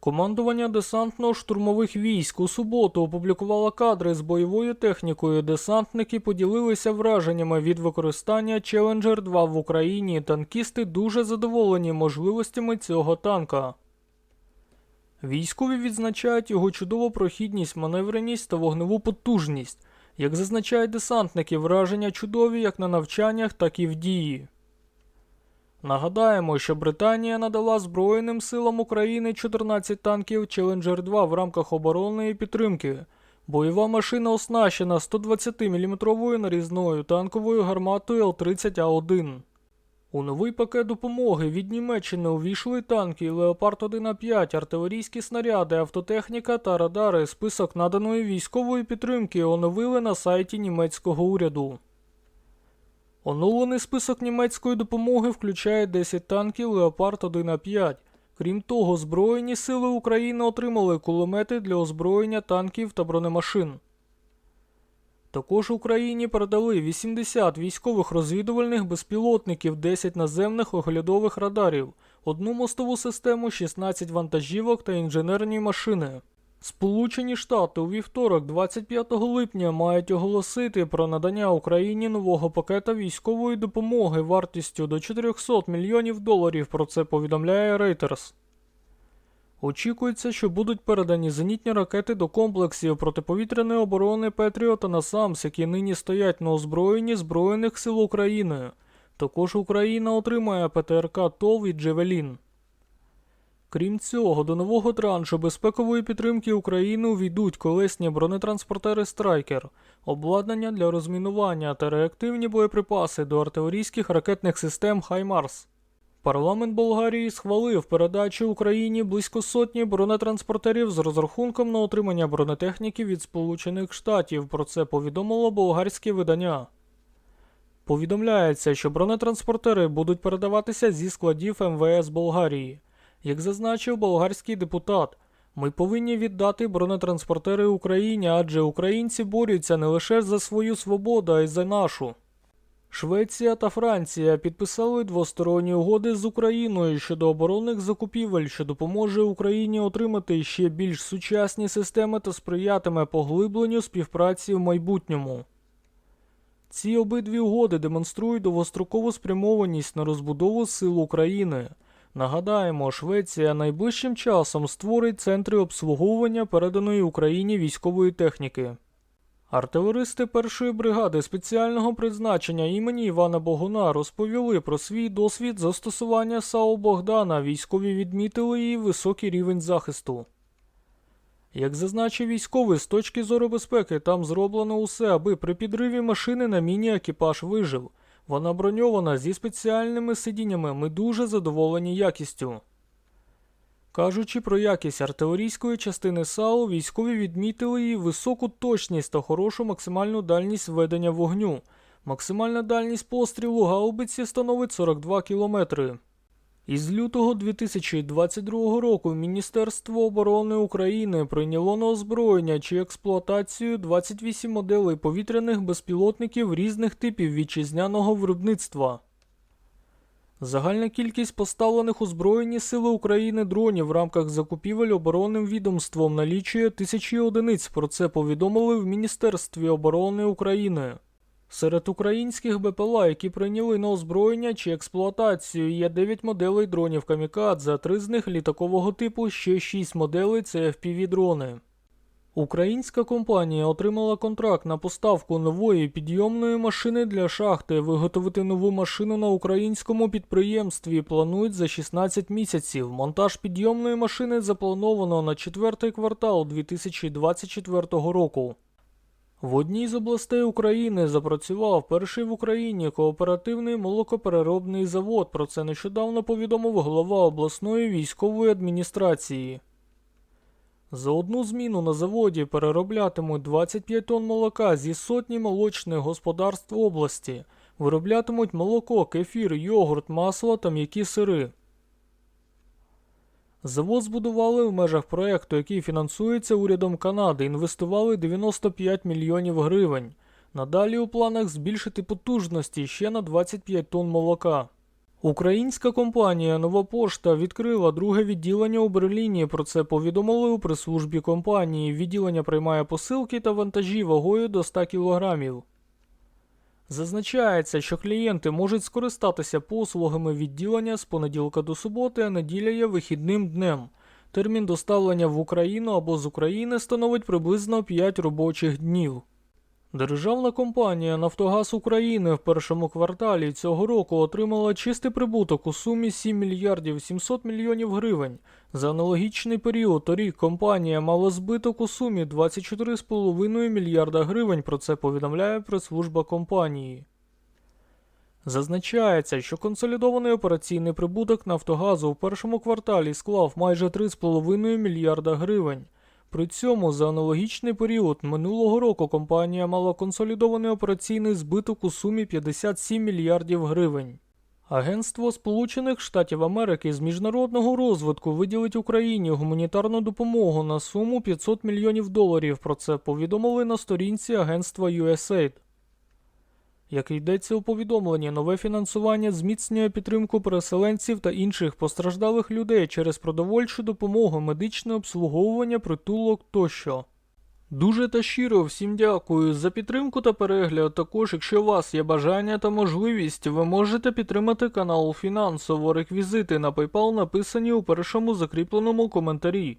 Командування десантно-штурмових військ у суботу опублікувало кадри з бойовою технікою. Десантники поділилися враженнями від використання Challenger 2 в Україні. Танкісти дуже задоволені можливостями цього танка. Військові відзначають його чудову прохідність, маневреність та вогневу потужність. Як зазначають десантники, враження чудові як на навчаннях, так і в дії. Нагадаємо, що Британія надала Збройним силам України 14 танків Challenger 2 в рамках оборонної підтримки. Бойова машина оснащена 120-мм нарізною танковою гарматою Л-30А1. У новий пакет допомоги від Німеччини увійшли танки Леопард 1А5, артилерійські снаряди, автотехніка та радари. Список наданої військової підтримки оновили на сайті німецького уряду. Оновлений список німецької допомоги включає 10 танків Леопард 1А5. Крім того, Збройні сили України отримали кулемети для озброєння танків та бронемашин. Також Україні передали 80 військових розвідувальних безпілотників, 10 наземних оглядових радарів, одну мостову систему, 16 вантажівок та інженерні машини. Сполучені Штати у вівторок, 25 липня, мають оголосити про надання Україні нового пакета військової допомоги вартістю до 400 мільйонів доларів. Про це повідомляє Reuters. Очікується, що будуть передані зенітні ракети до комплексів протиповітряної оборони Петріо та Насамс, які нині стоять на озброєнні Збройних сил України. Також Україна отримає ПТРК ТОВ і Джевелін. Крім цього, до нового траншу безпекової підтримки України увійдуть колесні бронетранспортери Страйкер, обладнання для розмінування та реактивні боєприпаси до артилерійських ракетних систем Хаймарс. Парламент Болгарії схвалив передачу Україні близько сотні бронетранспортерів з розрахунком на отримання бронетехніки від Сполучених Штатів. Про це повідомило болгарське видання. Повідомляється, що бронетранспортери будуть передаватися зі складів МВС Болгарії. Як зазначив болгарський депутат, ми повинні віддати бронетранспортери Україні, адже українці борються не лише за свою свободу, а й за нашу. Швеція та Франція підписали двосторонні угоди з Україною щодо оборонних закупівель, що допоможе Україні отримати ще більш сучасні системи та сприятиме поглибленню співпраці в майбутньому. Ці обидві угоди демонструють довгострокову спрямованість на розбудову сил України. Нагадаємо, Швеція найближчим часом створить центри обслуговування переданої Україні військової техніки. Артилеристи першої бригади спеціального призначення імені Івана Богуна розповіли про свій досвід застосування САУ Богдана. Військові відмітили її високий рівень захисту. Як зазначив військовий, з точки зору безпеки, там зроблено усе, аби при підриві машини на міні екіпаж вижив. Вона броньована зі спеціальними сидіннями. Ми дуже задоволені якістю. Кажучи про якість артилерійської частини САУ, військові відмітили її високу точність та хорошу максимальну дальність ведення вогню. Максимальна дальність пострілу гаубиці становить 42 кілометри. Із лютого 2022 року Міністерство оборони України прийняло на озброєння чи експлуатацію 28 моделей повітряних безпілотників різних типів вітчизняного виробництва. Загальна кількість поставлених у Збройні Сили України дронів в рамках закупівель оборонним відомством налічує тисячі одиниць. Про це повідомили в Міністерстві оборони України. Серед українських БПЛА, які прийняли на озброєння чи експлуатацію, є 9 моделей дронів Камікадзе, 3 з них літакового типу, ще 6 моделей це FPV-дрони. Українська компанія отримала контракт на поставку нової підйомної машини для шахти. Виготовити нову машину на українському підприємстві планують за 16 місяців. Монтаж підйомної машини заплановано на четвертий квартал 2024 року. В одній з областей України запрацював перший в Україні кооперативний молокопереробний завод. Про це нещодавно повідомив голова обласної військової адміністрації. За одну зміну на заводі перероблятимуть 25 тонн молока зі сотні молочних господарств області. Вироблятимуть молоко, кефір, йогурт, масло та м'які сири. Завод збудували в межах проекту, який фінансується урядом Канади. Інвестували 95 мільйонів гривень. Надалі у планах збільшити потужності ще на 25 тонн молока. Українська компанія Нова Пошта відкрила друге відділення у Берліні. Про це повідомили у прес-службі компанії. Відділення приймає посилки та вантажі вагою до 100 кілограмів. Зазначається, що клієнти можуть скористатися послугами відділення з понеділка до суботи, а неділя є вихідним днем. Термін доставлення в Україну або з України становить приблизно 5 робочих днів. Державна компанія Нафтогаз України в першому кварталі цього року отримала чистий прибуток у сумі 7 мільярдів 700 мільйонів гривень. За аналогічний період торік компанія мала збиток у сумі 24,5 мільярда гривень. Про це повідомляє прес-служба компанії. Зазначається, що консолідований операційний прибуток Нафтогазу в першому кварталі склав майже 3,5 мільярда гривень. При цьому за аналогічний період минулого року компанія мала консолідований операційний збиток у сумі 57 мільярдів гривень. Агентство Сполучених Штатів Америки з міжнародного розвитку виділить Україні гуманітарну допомогу на суму 500 мільйонів доларів. Про це повідомили на сторінці агентства USAID. Як йдеться у повідомленні, нове фінансування зміцнює підтримку переселенців та інших постраждалих людей через продовольчу допомогу, медичне обслуговування, притулок тощо. Дуже та щиро всім дякую за підтримку та перегляд. Також, якщо у вас є бажання та можливість, ви можете підтримати канал фінансово. Реквізити на PayPal написані у першому закріпленому коментарі.